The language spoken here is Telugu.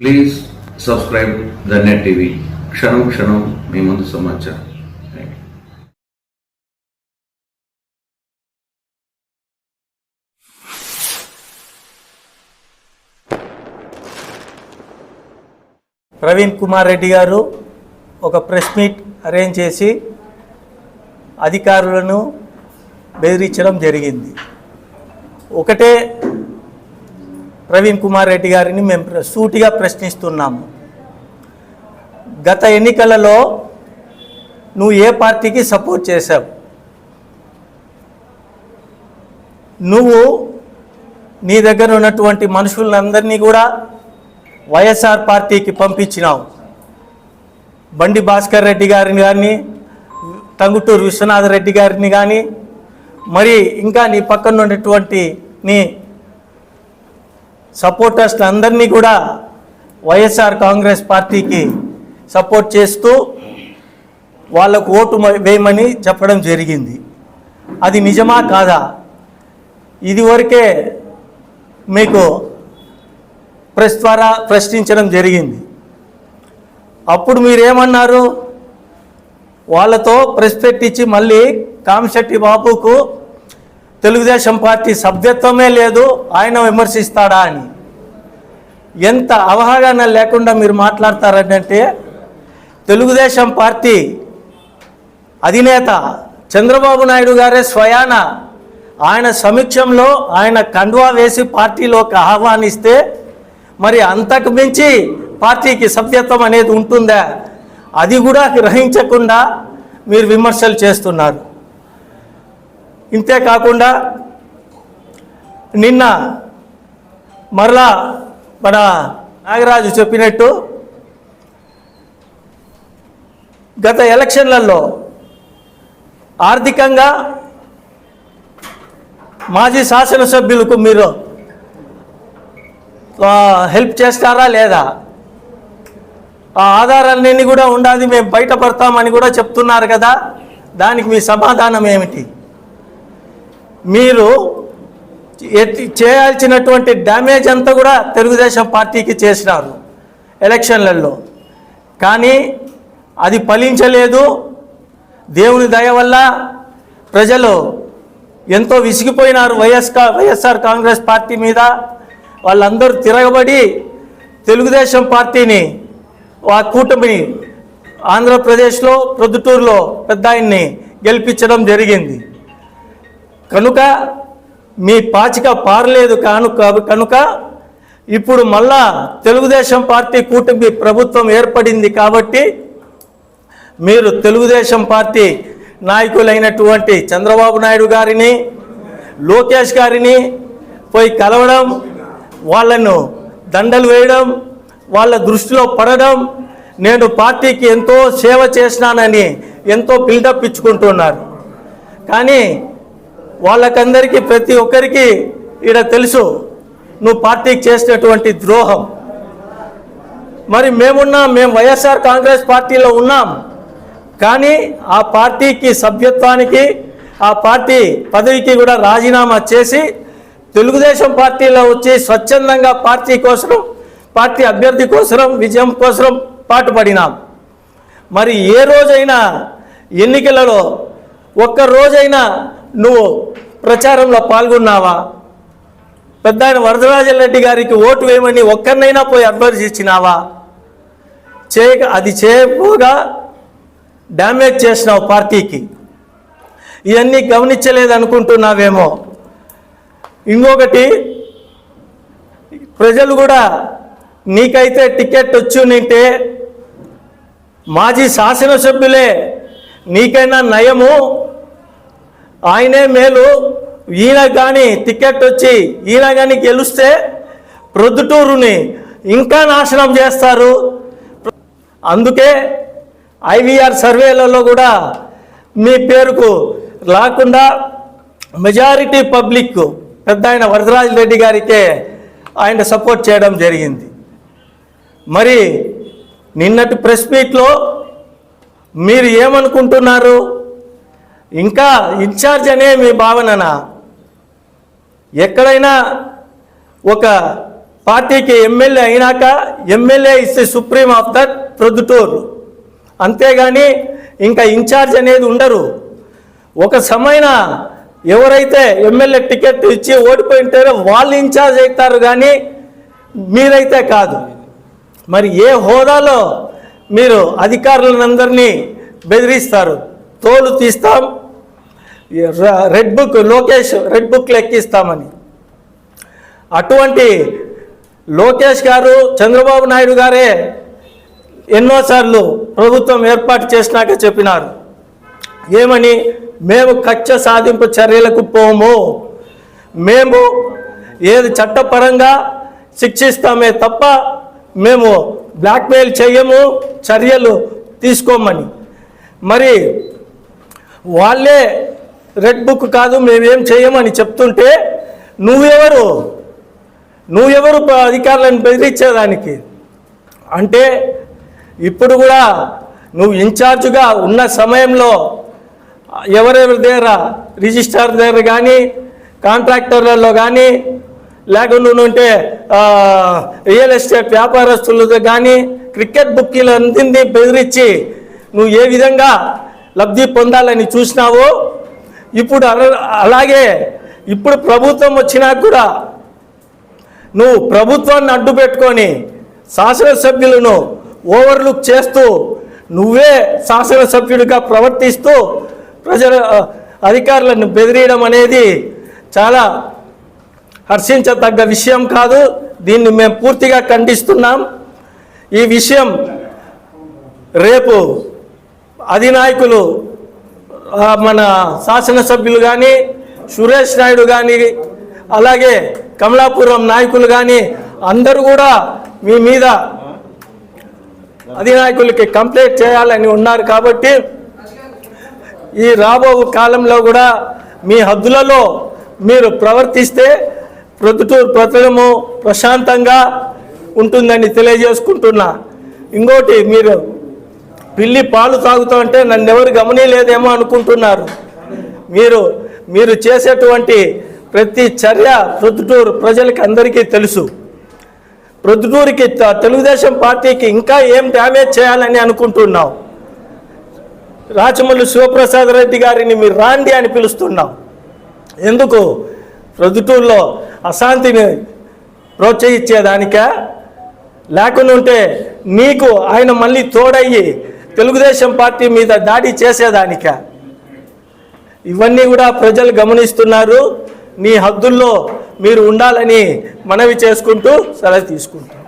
Please subscribe the net TV క్షణం క్షణం మీ ముందు సమాచారం. ప్రవీణ్ కుమార్ రెడ్డి గారు ఒక ప్రెస్ మీట్ అరేంజ్ చేసి అధికారులను బెదిరించడం జరిగింది. ఒకటే ప్రవీణ్ కుమార్ రెడ్డి గారిని మేము సూటిగా ప్రశ్నిస్తున్నాము. గత ఎన్నికలలో నువ్వు ఏ పార్టీకి సపోర్ట్ చేశావు? నువ్వు నీ దగ్గర ఉన్నటువంటి మనుషులందరినీ కూడా వైఎస్ఆర్ పార్టీకి పంపించినావు. బండి భాస్కర్ రెడ్డి గారిని కానీ టంగుటూరు విశ్వనాథ రెడ్డి గారిని కానీ మరి ఇంకా నీ పక్కన ఉన్నటువంటి నీ సపోర్టర్స్ అందరినీ కూడా వైఎస్ఆర్ కాంగ్రెస్ పార్టీకి సపోర్ట్ చేస్తూ వాళ్ళకు ఓటు వేయమని చెప్పడం జరిగింది. అది నిజమా కాదా? ఇదివరకే మీకు ప్రెస్ ద్వారా ప్రశ్నించడం జరిగింది. అప్పుడు మీరేమన్నారు? వాళ్ళతో ప్రెస్ పెట్టించి మళ్ళీ కామిశెట్టి బాబుకు తెలుగుదేశం పార్టీ సభ్యత్వమే లేదు ఆయన విమర్శిస్తాడా అని. ఎంత అవగాహన లేకుండా మీరు మాట్లాడతారంటే తెలుగుదేశం పార్టీ అధినేత చంద్రబాబు నాయుడు గారే స్వయాన ఆయన సమీక్షంలో ఆయన కండువా వేసి పార్టీలోకి ఆహ్వానిస్తే మరి అంతకు మించి పార్టీకి సభ్యత్వం అనేది ఉంటుందా? అది కూడా గ్రహించకుండా మీరు విమర్శలు చేస్తున్నారు. ఇంతే కాకుండా నిన్న మరలా మన నాగరాజు చెప్పినట్టు గత ఎలక్షన్లలో ఆర్థికంగా మాజీ శాసనసభ్యులకు మీరు హెల్ప్ చేస్తారా లేదా? ఆ ఆధారాలన్నీ కూడా ఉండాలి మేము బయటపడతామని కూడా చెప్తున్నారు కదా. దానికి మీ సమాధానం ఏమిటి? మీరు చేయాల్సినటువంటి డ్యామేజ్ అంతా కూడా తెలుగుదేశం పార్టీకి చేసినారు ఎలక్షన్లలో. కానీ అది ఫలించలేదు. దేవుని దయ వల్ల ప్రజలు ఎంతో విసిగిపోయినారు వైఎస్ వైఎస్ఆర్ కాంగ్రెస్ పార్టీ మీద. వాళ్ళందరూ తిరగబడి తెలుగుదేశం పార్టీని ఆ కూటమిని ఆంధ్రప్రదేశ్లో ప్రొద్దుటూరులో పెద్ద ఆయన్ని గెలిపించడం జరిగింది. కనుక మీ పాచిక పారలేదు కాను కనుక ఇప్పుడు మళ్ళా తెలుగుదేశం పార్టీ కూటమి ప్రభుత్వం ఏర్పడింది కాబట్టి మీరు తెలుగుదేశం పార్టీ నాయకులైనటువంటి చంద్రబాబు నాయుడు గారిని లోకేష్ గారిని పోయి కలవడం వాళ్ళను దండలు వేయడం వాళ్ళ దృష్టిలో పడడం నేను పార్టీకి ఎంతో సేవ చేసినానని ఎంతో బిల్డప్ ఇచ్చుకుంటున్నారు. కానీ వాళ్ళకందరికీ ప్రతి ఒక్కరికి ఈడ తెలుసు నువ్వు పార్టీకి చేసినటువంటి ద్రోహం. మరి మేమున్నాం మేము వైఎస్ఆర్ కాంగ్రెస్ పార్టీలో ఉన్నాం. కానీ ఆ పార్టీకి సభ్యత్వానికి ఆ పార్టీ పదవికి కూడా రాజీనామా చేసి తెలుగుదేశం పార్టీలో వచ్చి స్వచ్ఛందంగా పార్టీ కోసం పార్టీ అభ్యర్థి కోసం విజయం కోసం పాటుపడినాం. మరి ఏ రోజైనా ఎన్నికలలో ఒక్క రోజైనా నువ్వు ప్రచారంలో పాల్గొన్నావా? పెద్ద ఆయన వరదరాజరెడ్డి గారికి ఓటు వేయమని ఒక్కరినైనా పోయి అడ్వైజ్ ఇచ్చినావా? చేయక అది చేయకపోగా డ్యామేజ్ చేసినావు పార్టీకి. ఇవన్నీ గమనించలేదు అనుకుంటున్నావేమో ఇంకొకటి ప్రజలు కూడా నీకైతే టికెట్ వచ్చునింటే మాజీ శాసనసభ్యులే నీకైనా నయము ఆయనే మేలు. ఈయన కానీ టికెట్ వచ్చి ఈయన కానీ గెలిస్తే ప్రొద్దుటూరుని ఇంకా నాశనం చేస్తారు. అందుకే ఐవీఆర్ సర్వేలలో కూడా మీ పేరుకు రాకుండా మెజారిటీ పబ్లిక్ పెద్ద ఆయన వరదరాజ రెడ్డి గారికే ఆయన సపోర్ట్ చేయడం జరిగింది. మరి నిన్నటి ప్రెస్ మీట్లో మీరు ఏమనుకుంటున్నారు? ఇంకా ఇన్ఛార్జ్ అనే మీ భావననా? ఎక్కడైనా ఒక పార్టీకి ఎమ్మెల్యే అయినాక MLA is supreme of that Proddatur. అంతేగాని ఇంకా ఇన్ఛార్జ్ అనేది ఉండరు. ఒక సమయన ఎవరైతే ఎమ్మెల్యే టికెట్ ఇచ్చి ఓడిపోయింటారో వాళ్ళు ఇన్ఛార్జ్ అవుతారు కానీ మీరైతే కాదు. మరి ఏ హోదాలో మీరు అధికారులందరినీ బెదిరిస్తారు? తోలు తీస్తాం రెడ్ బుక్ లోకేష్ రెడ్ బుక్లు ఎక్కిస్తామని అటువంటి లోకేష్ గారు చంద్రబాబు నాయుడు గారే ఎన్నోసార్లు ప్రభుత్వం ఏర్పాటు చేసినాక చెప్పినారు. ఏమని? మేము కక్ష సాధింపు చర్యలకు పోము. మేము ఏది చట్టపరంగా శిక్షిస్తామే తప్ప మేము బ్లాక్మెయిల్ చేయము చర్యలు తీసుకోమని. మరి వాళ్ళే రెడ్ బుక్ కాదు మేమేం చేయమని చెప్తుంటే నువ్వెవరు? నువ్వెవరు అధికారులను బెదిరించేదానికి? అంటే ఇప్పుడు కూడా నువ్వు ఇన్ఛార్జ్గా ఉన్న సమయంలో ఎవరెవరి దగ్గర రిజిస్ట్రార్ దగ్గర కానీ కాంట్రాక్టర్లలో కానీ లేకుండా ఉంటే రియల్ ఎస్టేట్ వ్యాపారస్తులతో కానీ క్రికెట్ బుక్కీలు అందింది బెదిరించి నువ్వు ఏ విధంగా లబ్ధి పొందాలని చూసినావో ఇప్పుడు అలాగే ఇప్పుడు ప్రభుత్వం వచ్చినా కూడా నువ్వు ప్రభుత్వాన్ని అడ్డు పెట్టుకొని శాసనసభ్యులను ఓవర్లుక్ చేస్తూ నువ్వే శాసనసభ్యుడిగా ప్రవర్తిస్తూ ప్రజల అధికారులను బెదిరియడం అనేది చాలా హర్షించదగ్గ విషయం కాదు. దీన్ని మేము పూర్తిగా ఖండిస్తున్నాం. ఈ విషయం రేపు అధినాయకులు మన శాసనసభ్యులు కానీ సురేష్ నాయుడు కానీ అలాగే కమలాపురం నాయకులు కానీ అందరూ కూడా మీ మీద అధినాయకులకి కంప్లైంట్ చేయాలని ఉన్నారు కాబట్టి ఈ రాబో కాలంలో కూడా మీ హద్దులలో మీరు ప్రవర్తిస్తే ప్రొద్దుటూరు ప్రతులము ప్రశాంతంగా ఉంటుందని తెలియజేసుకుంటున్నా. ఇంకోటి మీరు పిల్లి పాలు తాగుతా అంటే నన్ను ఎవరు గమనీయలేదేమో అనుకుంటున్నారు. మీరు మీరు చేసేటువంటి ప్రతి చర్య ప్రొద్దుటూరు ప్రజలకి అందరికీ తెలుసు. ప్రొద్దుటూరికి తెలుగుదేశం పార్టీకి ఇంకా ఏం డ్యామేజ్ చేయాలని అనుకుంటున్నాం. రాచమల్లి శివప్రసాద్ రెడ్డి గారిని మీరు రాండి అని పిలుస్తున్నాం. ఎందుకు? ప్రొద్దుటూరులో అశాంతిని ప్రోత్సహించేదానికా? లేకుంటే నీకు ఆయన మళ్ళీ తోడయ్యి తెలుగుదేశం పార్టీ మీద దాడి చేసేదానికా. ఇవన్నీ కూడా ప్రజలు గమనిస్తున్నారు. మీ హద్దుల్లో మీరు ఉండాలని మనవి చేసుకుంటూ సెలవు తీసుకుంటాం